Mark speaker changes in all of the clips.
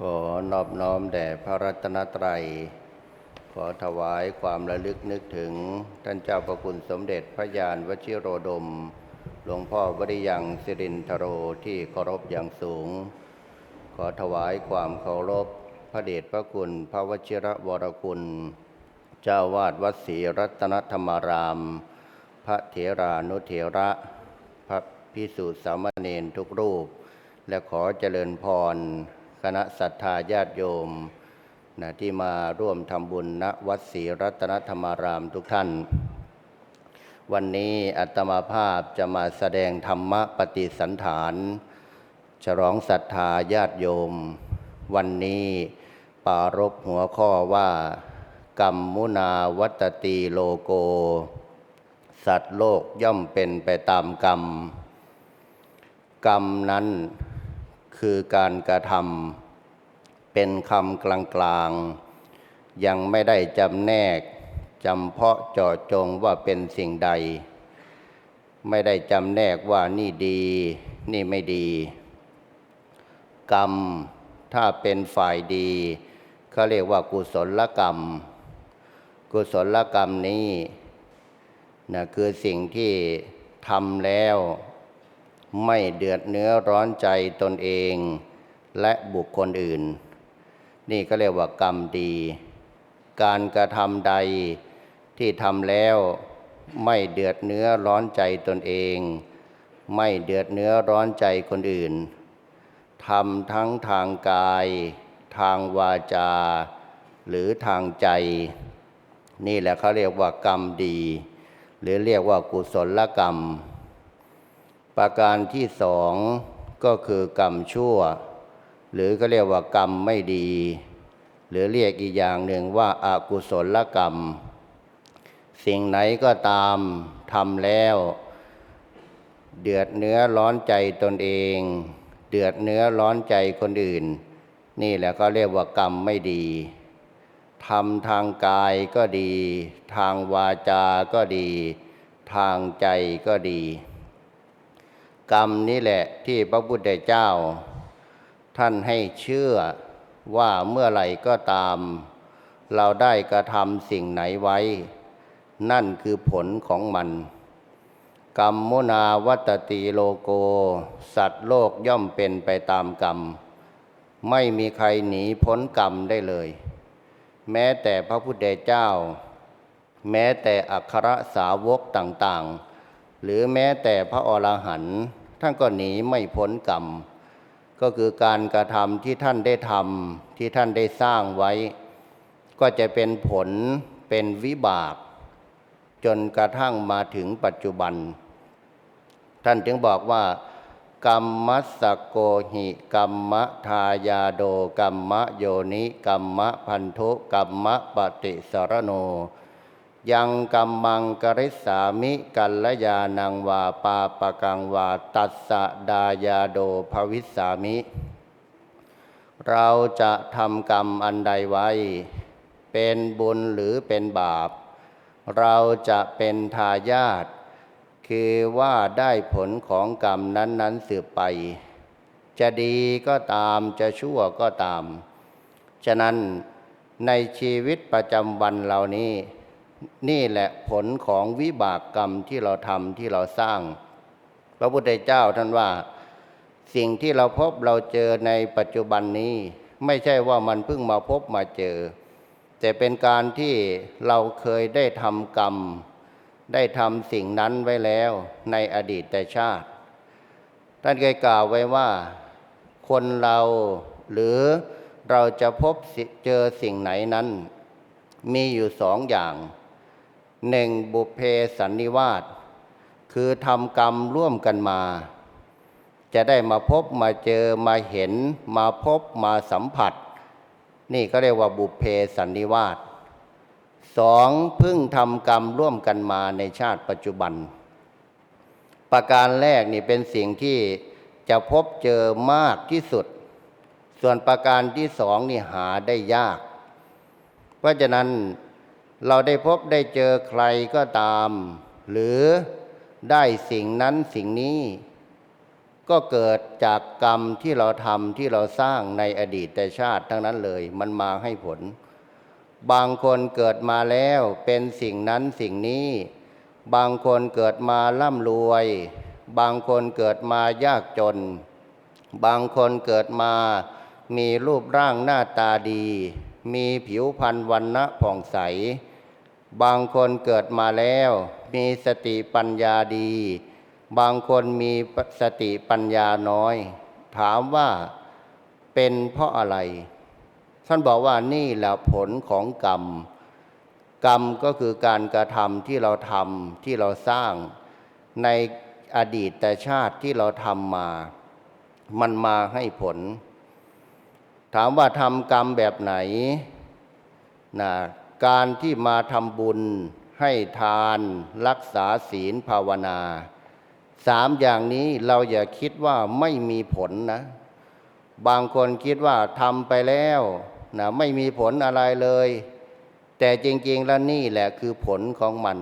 Speaker 1: ขอนอบน้อมแด่พระรัตนตรัย ขอถวายความระลึกนึกถึง ท่านเจ้าประคุณสมเด็จพระยานวชิโรดม หลวงพ่อวริยังสิรินทโรที่เคารพอย่างสูง ขอถวายความเคารพพระเดชพระคุณพระวชิระวรคุณ เจ้าวาดวัดศรีรัตนธรรมาราม พระเถรานุเถระ พระพิสุสามเณรทุกรูป และขอเจริญพร คณะศรัทธาญาติโยมนะที่มาร่วมทำบุญณวัดศรีรัตนธรรมารามทุกท่าน วันนี้อัตมาภาพจะมาแสดงธรรมปฏิสันฐาน ฉลองศรัทธาญาติโยม วันนี้ปรารบหัวข้อว่า กรรมมุนาวัตตีโลโก สัตว์โลกย่อมเป็นไปตามกรรม กรรมนั้น คือการกระทำเป็นคำกลางๆ ยังไม่ได้จำแนกจำเพาะเจาะจงว่าเป็นสิ่งใด ไม่ได้จำแนกว่านี่ดี นี่ไม่ดี กรรมถ้าเป็นฝ่ายดีเขาเรียกว่ากุศลกรรม กุศลกรรมนี้นะคือสิ่งที่ทำแล้ว ไม่เดือดเนื้อร้อนใจตนเอง และบุคคลอื่น นี่ก็เรียกว่ากรรมดี การกระทำใดที่ทำแล้วไม่เดือดเนื้อร้อนใจตนเอง ไม่เดือดเนื้อร้อนใจคนอื่นทำทั้งทางกาย ทางวาจา หรือทางใจ นี่แหละเขาเรียกว่ากรรมดี หรือเรียกว่ากุศลกรรม ประการที่สองก็คือกรรมชั่ว หรือก็เรียกว่ากรรมไม่ดี หรือเรียกอีกอย่างหนึ่งว่าอากุศลกรรม สิ่งไหนก็ตามทำแล้ว เดือดเนื้อร้อนใจตนเอง เดือดเนื้อร้อนใจคนอื่น นี่แหละก็เรียกว่ากรรมไม่ดีทำทางกายก็ดี ทางวาจาก็ดี ทางใจก็ดี กรรมนี่แหละที่พระพุทธเจ้า ท่านให้เชื่อว่าเมื่อไหร่ก็ตาม เราได้กระทำสิ่งไหนไว้ นั่นคือผลของมัน กรรมมุนาวัตติโลโก สัตว์โลกย่อมเป็นไปตามกรรม ไม่มีใครหนีพ้นกรรมได้เลย แม้แต่พระพุทธเจ้า แม้แต่อัครสาวกต่างๆ หรือแม้แต่พระอรหันต์ท่านก็หนีไม่พ้นกรรม ก็คือการกระทำที่ท่านได้ทำที่ท่านได้สร้างไว้ ก็จะเป็นผลเป็นวิบาก จนกระทั่งมาถึงปัจจุบัน ท่านจึงบอกว่ากรรมมัสโกหิกรรมะทายาโดกรรมะโยนิกรรมะพันธุกรรมะปฏิสารโน ยังกรรมังกริสามิกัลยานังวาปาปะกังวาตัสสะดายาโดภวิสามิ เราจะทำกรรมอันใดไว้ เป็นบุญหรือเป็นบาป เราจะเป็นทายาทคือว่าได้ผลของกรรมนั้นๆสืบไป จะดีก็ตามจะชั่วก็ตาม ฉะนั้นในชีวิตประจำวันเรานี้ นี่แหละผลของวิบากกรรมที่เราทำที่เราสร้าง พระพุทธเจ้าท่านว่า สิ่งที่เราพบเราเจอในปัจจุบันนี้ ไม่ใช่ว่ามันเพิ่งมาพบมาเจอ แต่เป็นการที่เราเคยได้ทำกรรม ได้ทำสิ่งนั้นไว้แล้วในอดีตชาติ ท่านเคยกล่าวไว้ว่า คนเราหรือเราจะพบเจอสิ่งไหนนั้น มีอยู่สองอย่าง หนึ่งบุพเพสันนิวาสคือทำกรรมร่วมกันมา จะได้มาพบมาเจอมาเห็น มาพบมาสัมผัส นี่ก็เรียกว่าบุพเพสันนิวาสสองพึ่งทำกรรมร่วมกันมาในชาติปัจจุบัน ประการแรกนี่เป็นสิ่งที่จะพบเจอมากที่สุด ส่วนประการที่สองนี่หาได้ยาก เพราะฉะนั้น เราได้พบได้เจอใครก็ตาม หรือได้สิ่งนั้นสิ่งนี้ ก็เกิดจากกรรมที่เราทำที่เราสร้างในอดีตแต่ชาติทั้งนั้นเลยมันมาให้ผล บางคนเกิดมาแล้วเป็นสิ่งนั้นสิ่งนี้ บางคนเกิดมาร่ำรวย บางคนเกิดมายากจน บางคนเกิดมามีรูปร่างหน้าตาดี มีผิวพรรณวันณะผ่องใส บางคนเกิดมาแล้ว มีสติปัญญาดี บางคนมีสติปัญญาน้อย ถามว่าเป็นเพราะอะไร ท่านบอกว่านี่แหละผลของกรรม กรรมก็คือการกระทำที่เราทำที่เราสร้างในอดีตแต่ชาติที่เราทำมา มันมาให้ผล ถามว่าทำกรรมแบบไหนนะ การที่มาทำบุญให้ทานรักษาศีลภาวนาสามอย่างนี้เราอย่าคิดว่าไม่มีผลนะ บางคนคิดว่าทำไปแล้วนะไม่มีผลอะไรเลย แต่จริง ๆ แล้วนี่แหละคือผลของมัน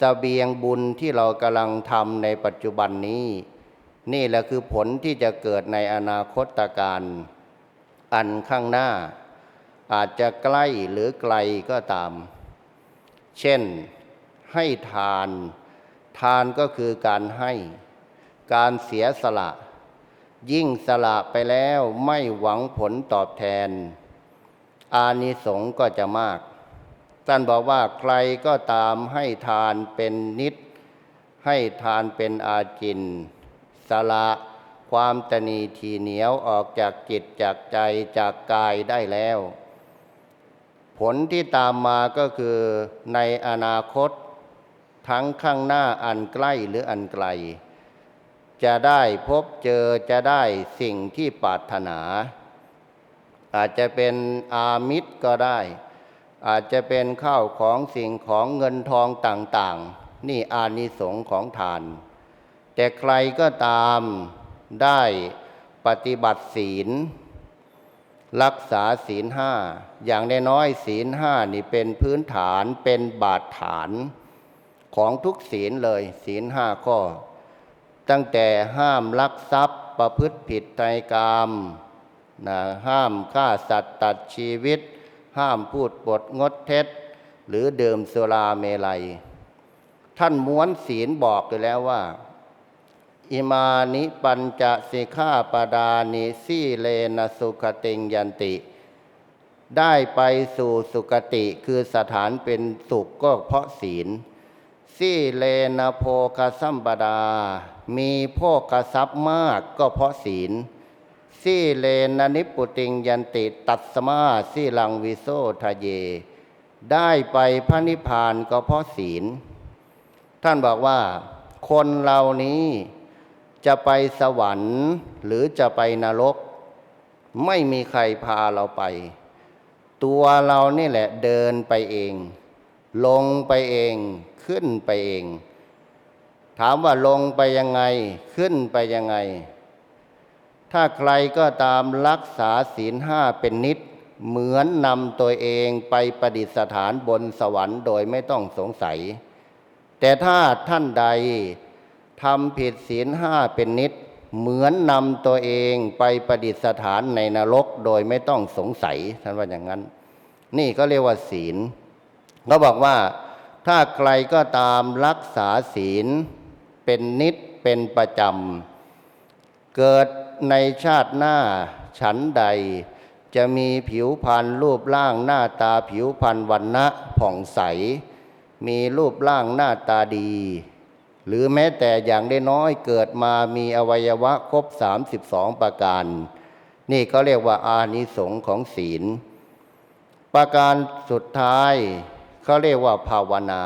Speaker 1: สเสบียงบุญที่เรากำลังทำในปัจจุบันนี้ นี่แหละคือผลที่จะเกิดในอนาคตการอันข้างหน้า อาจจะใกล้หรือไกลก็ตาม เช่นให้ทาน ทานก็คือการให้ การเสียสละ ยิ่งสละไปแล้วไม่หวังผลตอบแทน อานิสงส์ก็จะมากท่านบอกว่าใครก็ตามให้ทานเป็นนิด ให้ทานเป็นอาจิน สละความตนีทีเหนียวออกจากจิตจากใจจากกายได้แล้ว ผลที่ตามมาก็คือในอนาคต ทั้งข้างหน้าอันใกล้หรืออันไกล จะได้พบเจอจะได้สิ่งที่ปรารถนา อาจจะเป็นอามิตรก็ได้ อาจจะเป็นข้าวของสิ่งของเงินทองต่างๆ นี่อานิสงส์ของทาน แต่ใครก็ตามได้ปฏิบัติศีล รักษาศีลห้าอย่างน้อยศีลห้านี่เป็นพื้นฐานเป็นบาดฐานของทุกศีลเลย ศีลห้าข้อ ตั้งแต่ห้ามลักทรัพย์ประพฤติผิดในกามนะห้ามฆ่าสัตว์ตัดชีวิต ห้ามพูดปดงดเท็จ หรือเดิมสุราเมลัย ท่านม้วนศีลบอกอยู่แล้วว่า อิมานิปัญจสิกขาปดานิสีเลนะสุขติงยันติ ได้ไปสู่สุคติคือสถานเป็นสุขก็เพราะศีลสีเลนะโภคสัมปดา มีโภคทรัพย์มากก็เพราะศีลสีเลนะนิปุติงยันติตัสมาสีลังวิโสทะเย ได้ไปพระนิพพานก็เพราะศีล ท่านบอกว่า คนเหล่านี้ จะไปสวรรค์หรือจะไปนรก ไม่มีใครพาเราไป ตัวเรานี่แหละเดินไปเอง ลงไปเองขึ้นไปเอง ถามว่าลงไปยังไงขึ้นไปยังไง ถ้าใครก็ตามรักษาศีลห้าเป็นนิด เหมือนนำตัวเองไปประดิษฐานบนสวรรค์โดยไม่ต้องสงสัย แต่ถ้าท่านใด ทำผิดศีลห้าเป็นนิด เหมือนนำตัวเองไปประดิษฐานในนรกโดยไม่ต้องสงสัยท่านว่าอย่างนั้น นี่ก็เรียกว่าศีลเขาบอกว่าถ้าใครก็ตามรักษาศีลเป็นนิดเป็นประจำ เกิดในชาติหน้าฉันใด จะมีผิวพรรณรูปร่างหน้าตาผิวพรรณวันณะผ่องใส มีรูปร่างหน้าตาดี หรือแม้แต่อย่างได้น้อยเกิดมามีอวัยวะครบ 32 ประการ นี่ก็เรียกว่าอานิสงส์ของศีล ประการสุดท้ายเขาเรียกว่าภาวนา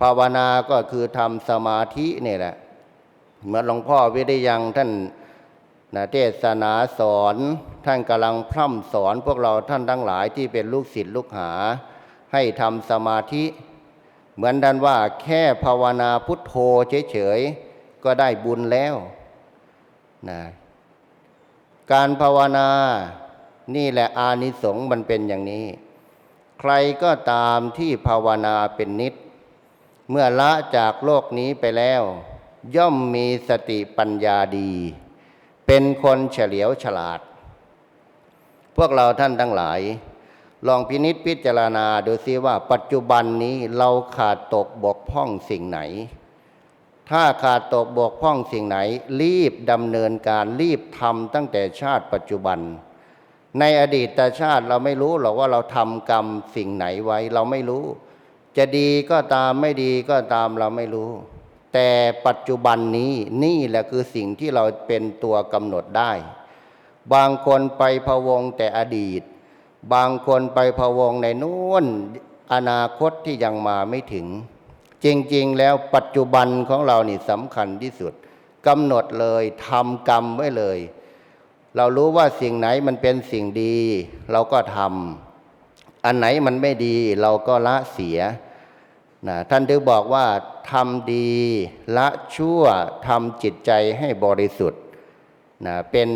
Speaker 1: ภาวนาก็คือทำสมาธินี่แหละ เหมือนหลวงพ่อวิริยังท่านนะเทศนาสอนท่านกำลังพร่ำสอนพวกเราท่านทั้งหลายที่เป็นลูกศิษย์ลูกหา ให้ทำสมาธิ เหมือนดันว่าแค่ภาวนาพุทโธเฉยๆ ก็ได้บุญแล้วนะการภาวนานี่แหละอานิสงส์มันเป็นอย่างนี้ ใครก็ตามที่ภาวนาเป็นนิด เมื่อละจากโลกนี้ไปแล้ว ย่อมมีสติปัญญาดี เป็นคนเฉลียวฉลาด พวกเราท่านทั้งหลาย ลองพินิษพิจารณาดูซิว่าปัจจุบันนี้เราขาดตกบกพร่องสิ่งไหน ถ้าขาดตกบกพร่องสิ่งไหน รีบดำเนินการรีบทำตั้งแต่ชาติปัจจุบัน ในอดีตชาติเราไม่รู้หรอกว่าเราทำกรรมสิ่งไหนไว้เราไม่รู้ จะดีก็ตามไม่ดีก็ตามเราไม่รู้ แต่ปัจจุบันนี้นี่แหละคือสิ่งที่เราเป็นตัวกำหนดได้ บางคนไปพะวงแต่อดีต บางคนไปพะวงในนู้นอนาคตที่ยังมาไม่ถึง จริงๆ แล้วปัจจุบันของเรานี่สำคัญที่สุดกำหนดเลยทำกรรมไว้เลย เรารู้ว่าสิ่งไหนมันเป็นสิ่งดี เราก็ทำอันไหนมันไม่ดีเราก็ละเสียนะท่านถึงบอกว่าทำดีละชั่วทำจิตใจให้บริสุทธิ์นะเป็น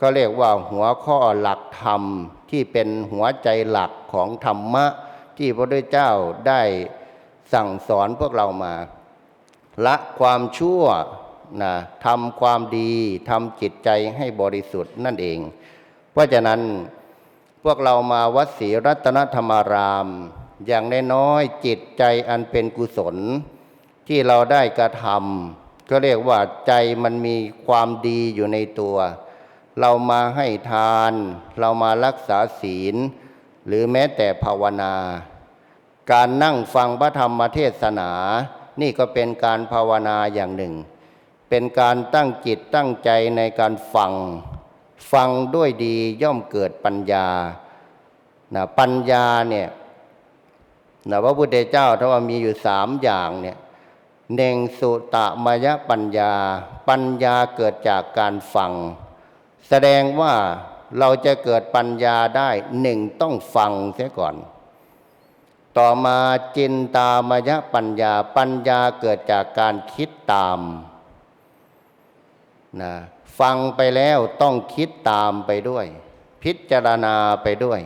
Speaker 1: ก็เรียกว่าหัวข้อหลักธรรมที่เป็นหัวใจหลักของธรรมะ ที่พระพุทธเจ้าได้สั่งสอนพวกเรามา ละความชั่วนะทำความดีทำจิตใจให้บริสุทธิ์นั่นเอง เพราะฉะนั้นพวกเรามาวัดศรีรัตนธรรมาราม อย่างน้อยๆจิตใจอันเป็นกุศล ที่เราได้กระทำก็เรียกว่าใจมันมีความดีอยู่ในตัว เรามาให้ทาน เรามารักษาศีล หรือแม้แต่ภาวนา การนั่งฟังพระธรรมเทศนา นี่ก็เป็นการภาวนาอย่างหนึ่ง เป็นการตั้งจิตตั้งใจในการฟัง ฟังด้วยดีย่อมเกิดปัญญานะปัญญาเนี่ยนะพระพุทธเจ้าถ้าว่ามีอยู่สามอย่างเนี่ยเน่งสุตะมยปัญญา ปัญญาเกิดจากการฟัง แสดงว่าเราจะเกิดปัญญาได้หนึ่งต้องฟังเสียก่อน ต่อมาจินตามยปัญญาปัญญาเกิดจากการคิดตามนะฟังไปแล้วต้องคิดตามไปด้วย พิจารณาไปด้วย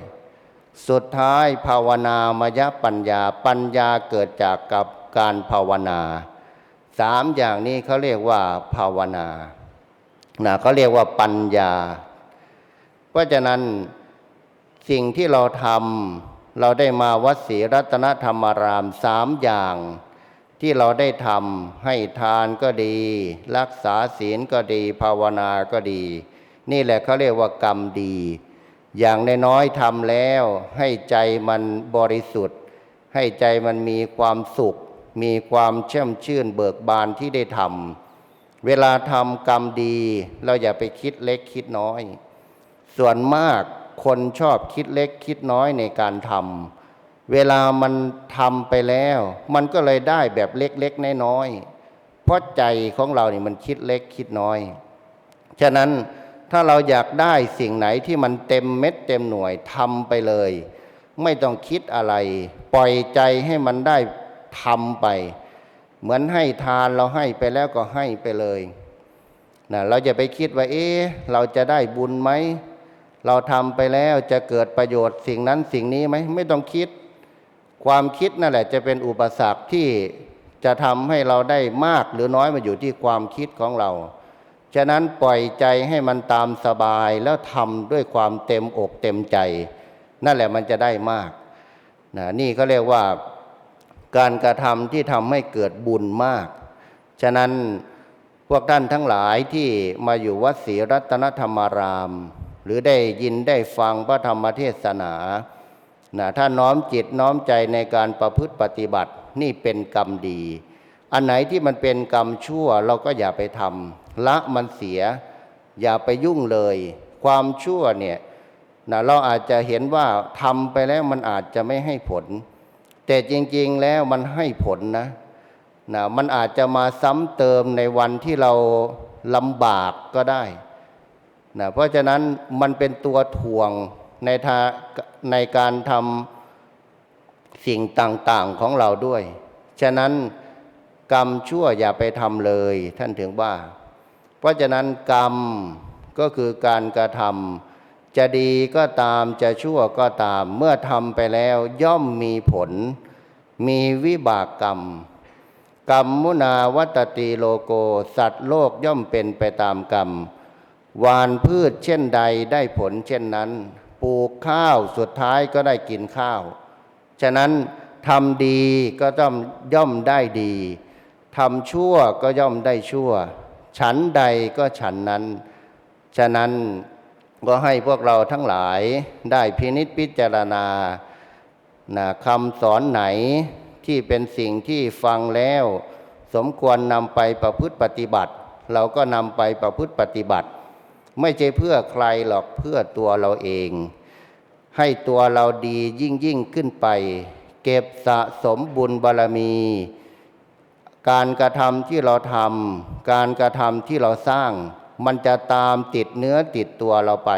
Speaker 1: สุดท้ายภาวนามยปัญญาปัญญาเกิดจากกับการภาวนาสามอย่างนี้เขาเรียกว่าภาวนา นะเขาเรียกว่าปัญญา เพราะฉะนั้นสิ่งที่เราทำเราได้มาวัดศรีรัตนธรรมารามสามอย่าง ที่เราได้ทำให้ทานก็ดี รักษาศีลก็ดีภาวนาก็ดี นี่แหละเขาเรียกว่ากรรมดี อย่างนน้อยทำแล้วให้ใจมันบริสุทธิ์ ให้ใจมันมีความสุข มีความเชื่อมชื่นเบิกบานที่ได้ทำ เวลาทำกรรมดี เราอย่าไปคิดเล็กคิดน้อย ส่วนมากคนชอบคิดเล็กคิดน้อยในการทำเวลามันทำไปแล้ว มันก็เลยได้แบบเล็กๆน้อยๆเพราะใจของเราเนี่ยมันคิดเล็กคิดน้อย ฉะนั้นถ้าเราอยากได้สิ่งไหนที่มันเต็มเม็ดเต็มหน่วยทำไปเลย ไม่ต้องคิดอะไร ปล่อยใจให้มันได้ทำไป เหมือนให้ทานเราให้ไปแล้วก็ให้ไปเลยนะเราจะไปคิดว่า เอ๊ะเราจะได้บุญไหม เราทำไปแล้วจะเกิดประโยชน์สิ่งนั้นสิ่งนี้ไหมไม่ต้องคิด ความคิดนั่นแหละ จะเป็นอุปสรรคที่จะทำให้เราได้มากหรือน้อยมาอยู่ที่ความคิดของเรา ฉะนั้นปล่อยใจให้มันตามสบายแล้วทำด้วยความเต็มอกเต็มใจ นั่นแหละมันจะได้มากนะนี่เขาเรียกว่า การกระทำที่ทำให้เกิดบุญมาก ฉะนั้นพวกท่านทั้งหลายที่มาอยู่วัดศรีรัตนธรรมาราม หรือได้ยินได้ฟังพระธรรมเทศนานะถ้าน้อมจิตน้อมใจในการประพฤติปฏิบัตินี่เป็นกรรมดี อันไหนที่มันเป็นกรรมชั่วเราก็อย่าไปทำละมันเสีย อย่าไปยุ่งเลย ความชั่วเนี่ยนะเราอาจจะเห็นว่าทำไปแล้วมันอาจจะไม่ให้ผล แต่จริงๆแล้วมันให้ผลนะนะมันอาจจะมาซ้ำเติมในวันที่เราลำบากก็ได้นะเพราะฉะนั้นมันเป็นตัวถ่วงในทาในการทำสิ่งต่างๆของเราด้วย ฉะนั้นกรรมชั่วอย่าไปทำเลยท่านถึงว่า เพราะฉะนั้นกรรมก็คือการกระทำ จะดีก็ตามจะชั่วก็ตาม เมื่อทำไปแล้วย่อมมีผล มีวิบากกรรม กรรมมุนาวัตติโลโก สัตว์โลกย่อมเป็นไปตามกรรม วานพืชเช่นใดได้ผลเช่นนั้น ปลูกข้าวสุดท้ายก็ได้กินข้าว ฉะนั้นทำดีก็ต้องย่อมได้ดีทำชั่วก็ย่อมได้ชั่ว ฉันใดก็ฉันนั้น ฉะนั้น ก็ให้พวกเราทั้งหลายได้พินิจพิจารณานะคำสอนไหนที่เป็นสิ่งที่ฟังแล้ว สมควรนำไปประพฤติปฏิบัติ เราก็นำไปประพฤติปฏิบัติ ไม่ใช่เพื่อใครหรอกเพื่อตัวเราเอง ให้ตัวเราดียิ่งยิ่งขึ้นไป เก็บสะสมบุญบารมี การกระทำที่เราทำการกระทำที่เราสร้าง มันจะตามติดเนื้อติดตัวเราไป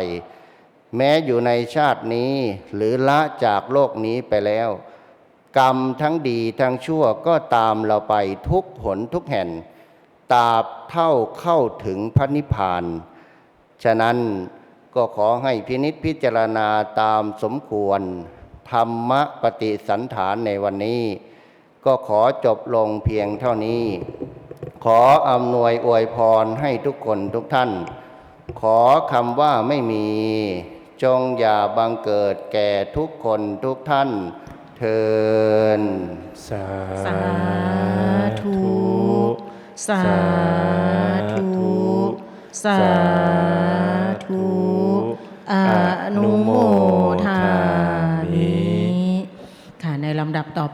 Speaker 1: แม้อยู่ในชาตินี้หรือละจากโลกนี้ไปแล้ว กรรมทั้งดีทั้งชั่วก็ตามเราไปทุกหนทุกแห่งตราบเท่าเข้าถึงพระนิพพาน ฉะนั้นก็ขอให้พินิษพิจารณาตามสมควร ธรรมปฏิสันฐานในวันนี้ ก็ขอจบลงเพียงเท่านี้ ขออำนวยอวยพรให้ทุกคนทุกท่าน ขอคำว่าไม่มี จงอย่าบังเกิดแก่ทุกคนทุกท่านเทิน
Speaker 2: สาธุ
Speaker 3: สาธุสาธุอนุโมทานิค่ะในลำดับต่อ